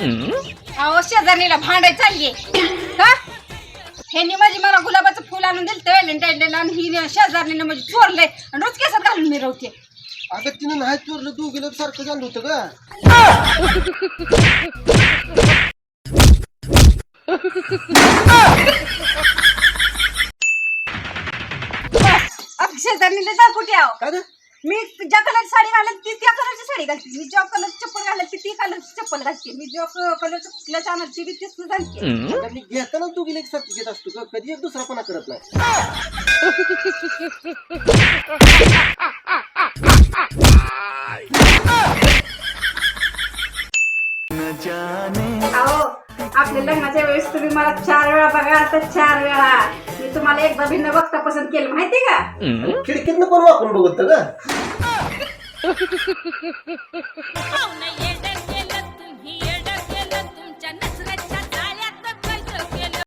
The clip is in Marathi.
अहो शेजारणीला भांडाय चालली. का ह्यांनी माझी मला गुलाबाचं फुल आणून दिलं तर व्हॅलेंटाईन डेला आणि ही शेजारणीनं म्हणजे चोरलंय. आणि रोज केसात घालून मिरवते अगं तिनं नाही चोरलं दोघीला सारखं झालं होतं का बस आता शेजारणीला जा कुठे आहो का गं? मी ज्या कलरची साडी घालत ती त्या कलरची साडी घालते. मी ज्या कलरची चप्पल घालत ती ती कलरची चप्पल घालते. मी ज्या कलरचं कुठल्या चालत ती बी तीच घालते. मी घेताना दोघीला एक सारखं घेत असतो का कधी एक दुसरा पण करत नाही. अहो आपल्या लग्नाच्या वेळेस तुम्ही मला चार वेळा बघा तर चार वेळा. मी तुम्हाला एकदा भिन्न बघता पसंत केलं माहिती का? खिडकीतनं पण वाकून बघत होतं का